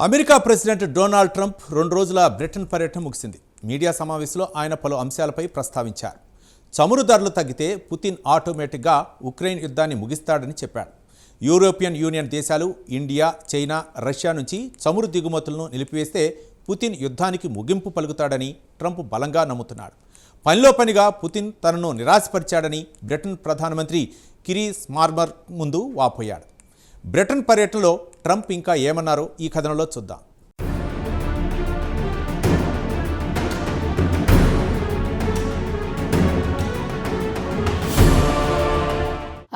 America president Donald Trump రెండు రోజుల Britain పర్యటన ముగిసింది. మీడియా సమావేశంలో ఆయన పలు అంశాలపై ప్రస్తావించారు. చమురు ధరలు తగ్గితే పుతిన్ ఆటోమేటిక్గా ఉక్రెయిన్ యుద్ధాన్ని ముగిస్తాడని చెప్పాడు. యూరోపియన్ యూనియన్ దేశాలు ఇండియా చైనా రష్యా నుంచి చమురు దిగుమతులను నిలిపివేస్తే పుతిన్ యుద్ధానికి ముగింపు పలుకుతాడని ట్రంప్ బలంగా నమ్ముతున్నాడు. పనిలో పనిగా పుతిన్ తనను నిరాశపరిచాడని బ్రిటన్ ప్రధానమంత్రి కిరీస్ మార్మర్ ముందు వాపోయాడు. బ్రిటన్ పర్యటనలో ట్రంప్ ఇంకా ఏమన్నారో? ఈ కథనంలో చూద్దాం.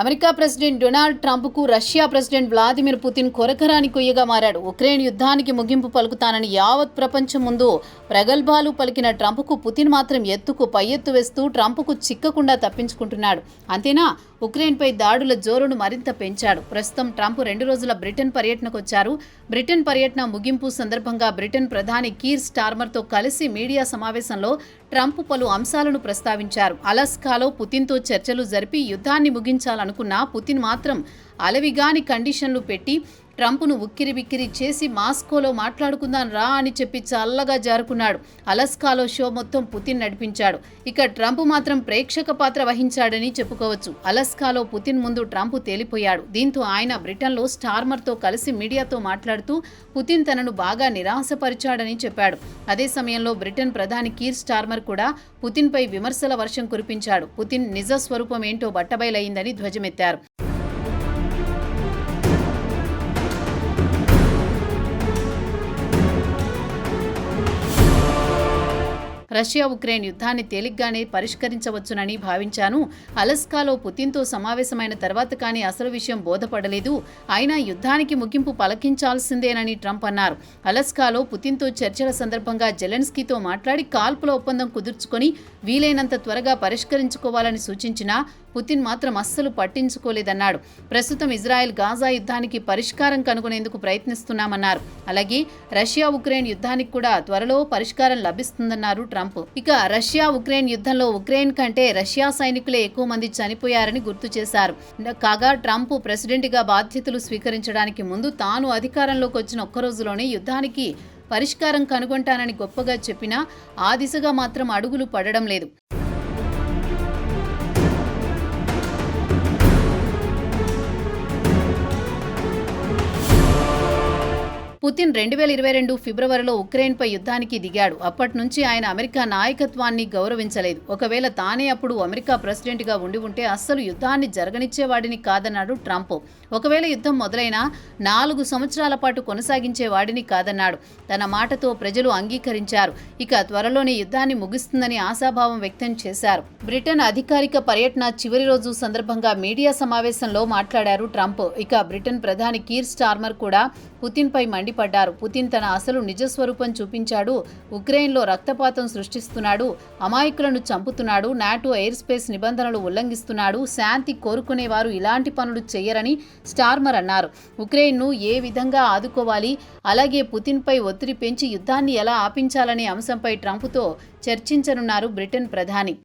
అమెరికా ప్రెసిడెంట్ డొనాల్డ్ ట్రంప్కు రష్యా ప్రెసిడెంట్ వ్లాదిమిర్ పుతిన్ కొరకరాని కొయ్యగా మారాడు. ఉక్రెయిన్ యుద్ధానికి ముగింపు పలుకుతానని యావత్ ప్రపంచం ముందు ప్రగల్భాలు పలికిన ట్రంప్కు పుతిన్ మాత్రం ఎత్తుకు పై ఎత్తు వేస్తూ ట్రంప్కు చిక్కకుండా తప్పించుకుంటున్నాడు. అంతేనా? ఉక్రెయిన్పై దాడుల జోరును మరింత పెంచాడు. ప్రస్తుతం ట్రంప్ రెండు రోజుల బ్రిటన్ పర్యటనకు వచ్చారు బ్రిటన్ పర్యటన ముగింపు సందర్భంగా బ్రిటన్ ప్రధాని కీర్ స్టార్మర్తో కలిసి మీడియా సమావేశంలో ట్రంప్ పలు అంశాలను ప్రస్తావించారు. అలస్కాలో పుతిన్తో చర్చలు జరిపి యుద్ధాన్ని ముగించాలనుకున్న పుతిన్ మాత్రం అలవిగాని కండిషన్లు పెట్టి ట్రంప్ను ఉక్కిరి బిక్కిరి చేసి మాస్కోలో మాట్లాడుకుందాం రా అని చెప్పి చల్లగా జారుకున్నాడు. అలస్కాలో షో మొత్తం పుతిన్ నడిపించాడు. ఇక ట్రంప్ మాత్రం ప్రేక్షక పాత్ర వహించాడని చెప్పుకోవచ్చు. అలస్కాలో పుతిన్ ముందు ట్రంప్ తేలిపోయాడు. దీంతో ఆయన బ్రిటన్లో స్టార్మర్తో కలిసి మీడియాతో మాట్లాడుతూ పుతిన్ తనను బాగా నిరాశపరిచాడని చెప్పాడు. అదే సమయంలో బ్రిటన్ ప్రధాని కీర్ స్టార్మర్ కూడా పుతిన్పై విమర్శల వర్షం కురిపించాడు. పుతిన్ నిజ స్వరూపం ఏంటో బట్టబయలైందని ధ్వజమెత్తారు. రష్యా ఉక్రెయిన్ యుద్ధాన్ని తేలిగ్గానే పరిష్కరించవచ్చునని భావించాను. అలస్కాలో పుతిన్తో సమావేశమైన తర్వాత కానీ అసలు విషయం బోధపడలేదు. అయినా యుద్ధానికి ముగింపు పలకించాల్సిందేనని ట్రంప్ అన్నారు. అలస్కాలో పుతిన్తో చర్చల సందర్భంగా జెలెన్స్కీతో మాట్లాడి కాల్పుల ఒప్పందం కుదుర్చుకొని వీలైనంత త్వరగా పరిష్కరించుకోవాలని సూచించినా పుతిన్ మాత్రం అస్సలు పట్టించుకోలేదన్నాడు. ప్రస్తుతం ఇజ్రాయెల్ గాజా యుద్ధానికి పరిష్కారం కనుగొనేందుకు ప్రయత్నిస్తున్నామన్నారు. అలాగే రష్యా ఉక్రెయిన్ యుద్ధానికి కూడా త్వరలో పరిష్కారం లభిస్తుందన్నారు ట్రంప్. ఇక రష్యా ఉక్రెయిన్ యుద్ధంలో ఉక్రెయిన్ కంటే రష్యా సైనికులే ఎక్కువ మంది చనిపోయారని గుర్తు చేశారు. కాగా ట్రంప్ ప్రెసిడెంట్గా బాధ్యతలు స్వీకరించడానికి ముందు తాను అధికారంలోకి వచ్చిన ఒక్క రోజులోనే యుద్ధానికి పరిష్కారం కనుగొంటానని గొప్పగా చెప్పినా ఆ దిశగా మాత్రం అడుగులు పడడం లేదు. పుతిన్ రెండు వేల ఇరవై రెండు ఫిబ్రవరిలో ఉక్రెయిన్పై యుద్ధానికి దిగాడు. అప్పటి నుంచి ఆయన అమెరికా నాయకత్వాన్ని గౌరవించలేదు. ఒకవేళ తానే అప్పుడు అమెరికా ప్రెసిడెంట్గా ఉండి ఉంటే అస్సలు యుద్ధాన్ని జరగనిచ్చేవాడిని కాదన్నాడు ట్రంప్. ఒకవేళ యుద్ధం మొదలైనా నాలుగు సంవత్సరాల పాటు కొనసాగించేవాడిని కాదన్నాడు. తన మాటతో ప్రజలు అంగీకరించారు. ఇక త్వరలోనే యుద్ధాన్ని ముగుస్తుందని ఆశాభావం వ్యక్తం చేశారు. బ్రిటన్ అధికారిక పర్యటన చివరి రోజు సందర్భంగా మీడియా సమావేశంలో మాట్లాడారు ట్రంప్. ఇక బ్రిటన్ ప్రధాని కీర్ స్టార్మర్ కూడా పుతిన్పై మండిపడ్డారు. పుతిన్ తన అసలు నిజ స్వరూపం చూపించాడు. ఉక్రెయిన్లో రక్తపాతం సృష్టిస్తున్నాడు. అమాయకులను చంపుతున్నాడు. నాటో ఎయిర్ స్పేస్ నిబంధనలు ఉల్లంఘిస్తున్నాడు. శాంతి కోరుకునేవారు ఇలాంటి పనులు చేయరని స్టార్మర్ అన్నారు. ఉక్రెయిన్ను ఏ విధంగా ఆదుకోవాలి? అలాగే పుతిన్పై ఒత్తిడి పెంచి యుద్ధాన్ని ఎలా ఆపించాలనే అంశంపై ట్రంప్తో చర్చించనున్నారు బ్రిటన్ ప్రధాని.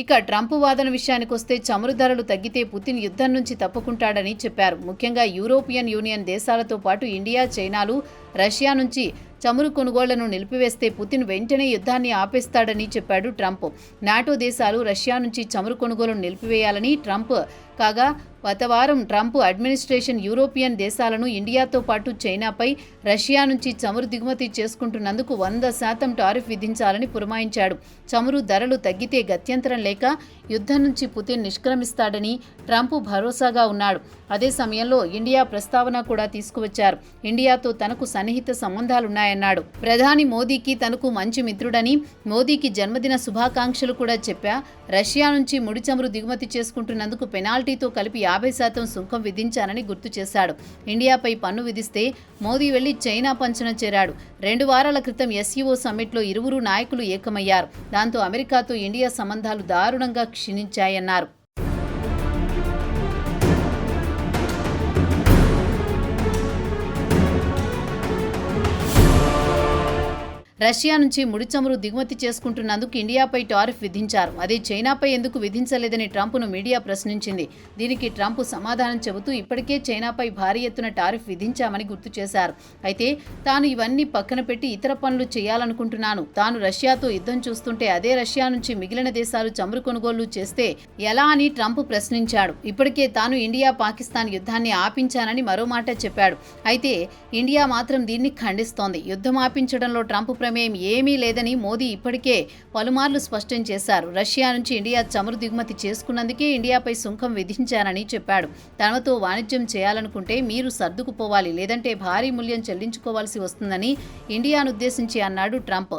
ఇక ట్రంప్ వాదన విషయానికి వస్తే చమురు ధరలు తగ్గితే పుతిన్ యుద్ధం నుంచి తప్పుకుంటాడని చెప్పారు. ముఖ్యంగా యూరోపియన్ యూనియన్ దేశాలతో పాటు ఇండియా చైనాలు రష్యా నుంచి చమురు కొనుగోళ్ళను నిలిపివేస్తే పుతిన్ వెంటనే యుద్ధాన్ని ఆపేస్తాడని చెప్పాడు ట్రంప్. నాటో దేశాలు రష్యా నుంచి చమురు కొనుగోలును నిలిపివేయాలని ట్రంప్ కాగా గత వారం ట్రంప్ అడ్మినిస్ట్రేషన్ యూరోపియన్ దేశాలను ఇండియాతో పాటు చైనాపై రష్యా నుంచి చమురు దిగుమతి చేసుకుంటున్నందుకు వంద శాతం టారిఫ్ విధించాలని పురమాయించాడు. చమురు ధరలు తగ్గితే గత్యంతరం లేక యుద్ధం నుంచి పుతిన్ నిష్క్రమిస్తాడని ట్రంప్ భరోసాగా ఉన్నాడు. అదే సమయంలో ఇండియా ప్రస్తావన కూడా తీసుకువచ్చారు. ఇండియాతో తనకు సన్నిహిత సంబంధాలున్నాయన్నాడు. ప్రధాని మోదీకి తనకు మంచి మిత్రుడని మోదీకి జన్మదిన శుభాకాంక్షలు కూడా చెప్పా రష్యా నుంచి ముడి చమురు దిగుమతి చేసుకుంటున్నందుకు పెనాల్టీ జీఎస్టీతో కలిపి యాభై శాతం సుంకం విధించానని గుర్తు చేశాడు. ఇండియాపై పన్ను విధిస్తే మోదీ వెళ్ళి చైనా పంచన చేరాడు. రెండు వారాల క్రితం ఎస్ఈఓ సమ్మిట్లో ఇరువురు నాయకులు ఏకమయ్యారు. దాంతో అమెరికాతో ఇండియా సంబంధాలు దారుణంగా క్షీణించాయన్నారు. రష్యా నుంచి ముడి చమురు దిగుమతి చేసుకుంటున్నందుకు ఇండియాపై టారిఫ్ విధించారు. అదే చైనాపై ఎందుకు విధించలేదని ట్రంప్ను మీడియా ప్రశ్నించింది. దీనికి ట్రంప్ సమాధానం చెబుతూ ఇప్పటికే చైనాపై భారీ ఎత్తున టారిఫ్ విధించామని గుర్తు చేశారు. అయితే తాను ఇవన్నీ పక్కన పెట్టి ఇతర పనులు చేయాలనుకుంటున్నాను. తాను రష్యాతో యుద్ధం చూస్తుంటే అదే రష్యా నుంచి మిగిలిన దేశాలు చమురు కొనుగోలు చేస్తే ఎలా అని ట్రంప్ ప్రశ్నించాడు. ఇప్పటికే తాను ఇండియా పాకిస్తాన్ యుద్ధాన్ని ఆపించానని మరో మాట చెప్పాడు. అయితే ఇండియా మాత్రం దీన్ని ఖండిస్తోంది. యుద్ధం ఆపించడంలో ట్రంప్ ప్రమేయం ఏమీ లేదని మోదీ ఇప్పటికే పలుమార్లు స్పష్టం చేశారు. రష్యా నుంచి ఇండియా చమురు దిగుమతి చేసుకున్నందుకే ఇండియాపై సుంకం విధించారని చెప్పాడు. తనతో వాణిజ్యం చేయాలనుకుంటే మీరు సర్దుకుపోవాలి లేదంటే భారీ మూల్యం చెల్లించుకోవాల్సి వస్తుందని ఇండియాను ఉద్దేశించి అన్నాడు ట్రంప్.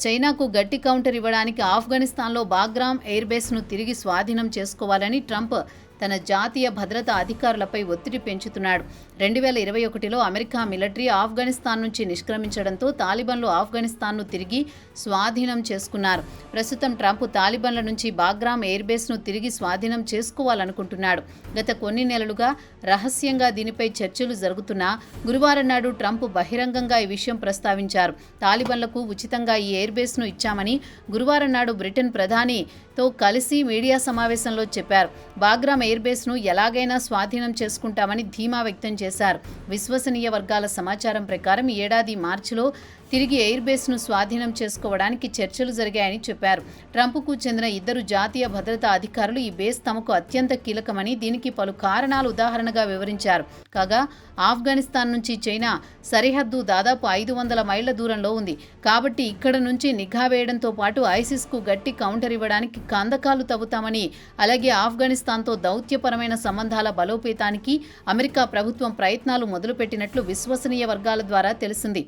చైనాకు గట్టి కౌంటర్ ఇవ్వడానికి ఆఫ్ఘనిస్తాన్లో బాగ్రామ్ ఎయిర్బేస్ను తిరిగి స్వాధీనం చేసుకోవాలని ట్రంప్ తన జాతీయ భద్రతా అధికారులపై ఒత్తిడి పెంచుతున్నాడు. రెండు వేల ఇరవై ఒకటిలో అమెరికా మిలిటరీ ఆఫ్ఘనిస్తాన్ నుంచి నిష్క్రమించడంతో తాలిబన్లు ఆఫ్ఘనిస్తాన్ను తిరిగి స్వాధీనం చేసుకున్నారు. ప్రస్తుతం ట్రంప్ తాలిబన్ల నుంచి బాగ్రామ్ ఎయిర్బేస్ను తిరిగి స్వాధీనం చేసుకోవాలనుకుంటున్నాడు. గత కొన్ని నెలలుగా రహస్యంగా దీనిపై చర్చలు జరుగుతున్నా గురువారం నాడు ట్రంప్ బహిరంగంగా ఈ విషయం ప్రస్తావించారు. తాలిబన్లకు ఉచితంగా ఈ ఎయిర్బేస్ను ఇచ్చామని గురువారం నాడు బ్రిటన్ ప్రధానితో కలిసి మీడియా సమావేశంలో చెప్పారు. బాగ్రామ్ ఎయిర్ బేస్ను ఎలాగైనా స్వాధీనం చేసుకుంటామని ధీమా వ్యక్తం చేశారు. విశ్వసనీయ వర్గాల సమాచారం ప్రకారం ఏడాది మార్చిలో తిరిగి ఎయిర్ బేస్ను స్వాధీనం చేసుకోవడానికి చర్చలు జరిగాయని చెప్పారు. ట్రంప్కు చెందిన ఇద్దరు జాతీయ భద్రతా అధికారులు ఈ బేస్ తమకు అత్యంత కీలకమని దీనికి పలు కారణాలు ఉదాహరణగా వివరించారు. కాగా ఆఫ్ఘనిస్తాన్ నుంచి చైనా సరిహద్దు దాదాపు ఐదు వందల మైళ్ళ దూరంలో ఉంది. కాబట్టి ఇక్కడ నుంచి నిఘా వేయడంతో పాటు ఐసిస్కు గట్టి కౌంటర్ ఇవ్వడానికి కందకాలు తవ్వుతామని అలాగే ఆఫ్ఘనిస్తాన్తో దౌత్యపరమైన సంబంధాల బలోపేతానికి అమెరికా ప్రభుత్వం ప్రయత్నాలు మొదలుపెట్టినట్లు విశ్వసనీయ వర్గాల ద్వారా తెలిసింది.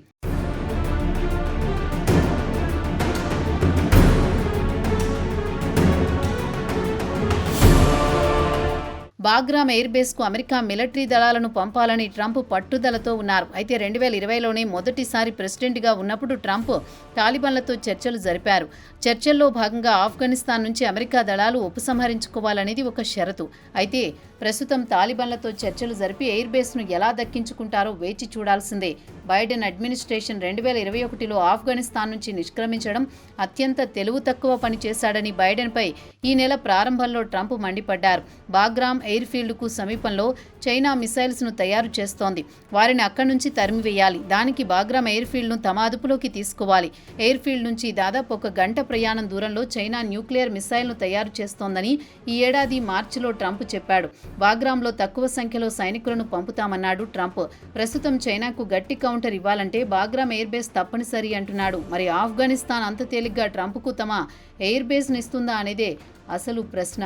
బాగ్రామ్ ఎయిర్ బేస్కు అమెరికా మిలిటరీ దళాలను పంపాలని ట్రంప్ పట్టుదలతో ఉన్నారు. అయితే రెండు వేల ఇరవైలోనే మొదటిసారి ప్రెసిడెంట్గా ఉన్నప్పుడు ట్రంప్ తాలిబాన్లతో చర్చలు జరిపారు. చర్చల్లో భాగంగా ఆఫ్ఘనిస్తాన్ నుంచి అమెరికా దళాలు ఉపసంహరించుకోవాలనేది ఒక షరతు. అయితే ప్రస్తుతం తాలిబాన్లతో చర్చలు జరిపి ఎయిర్ బేస్ను ఎలా దక్కించుకుంటారో వేచి చూడాల్సిందే. బైడెన్ అడ్మినిస్ట్రేషన్ రెండు వేల ఇరవై ఒకటిలో ఆఫ్ఘనిస్తాన్ నుంచి నిష్క్రమించడం అత్యంత తెలివి తక్కువ పని చేశాడని బైడెన్పై ఈ నెల ప్రారంభంలో ట్రంప్ మండిపడ్డారు. బాగ్రామ్ ఎయిర్ఫీల్డ్కు సమీపంలో చైనా మిసైల్స్ను తయారు చేస్తోంది. వారిని అక్కడి నుంచి తరిమివేయాలి. దానికి బాగ్రామ్ ఎయిర్ ఫీల్డ్ను తమ అదుపులోకి తీసుకోవాలి. ఎయిర్ఫీల్డ్ నుంచి దాదాపు ఒక గంట ప్రయాణం దూరంలో చైనా న్యూక్లియర్ మిసైల్ను తయారు చేస్తోందని ఈ ఏడాది మార్చిలో ట్రంప్ చెప్పాడు. బాగ్రామ్లో తక్కువ సంఖ్యలో సైనికులను పంపుతామన్నాడు ట్రంప్. ప్రస్తుతం చైనాకు గట్టి కౌంటర్ ఇవ్వాలంటే బాగ్రామ్ ఎయిర్ బేస్ తప్పనిసరి అంటున్నాడు. మరి ఆఫ్ఘనిస్తాన్ అంత తేలిగ్గా ట్రంప్కు తమ ఎయిర్ బేస్ను ఇస్తుందా అనేదే అసలు ప్రశ్న.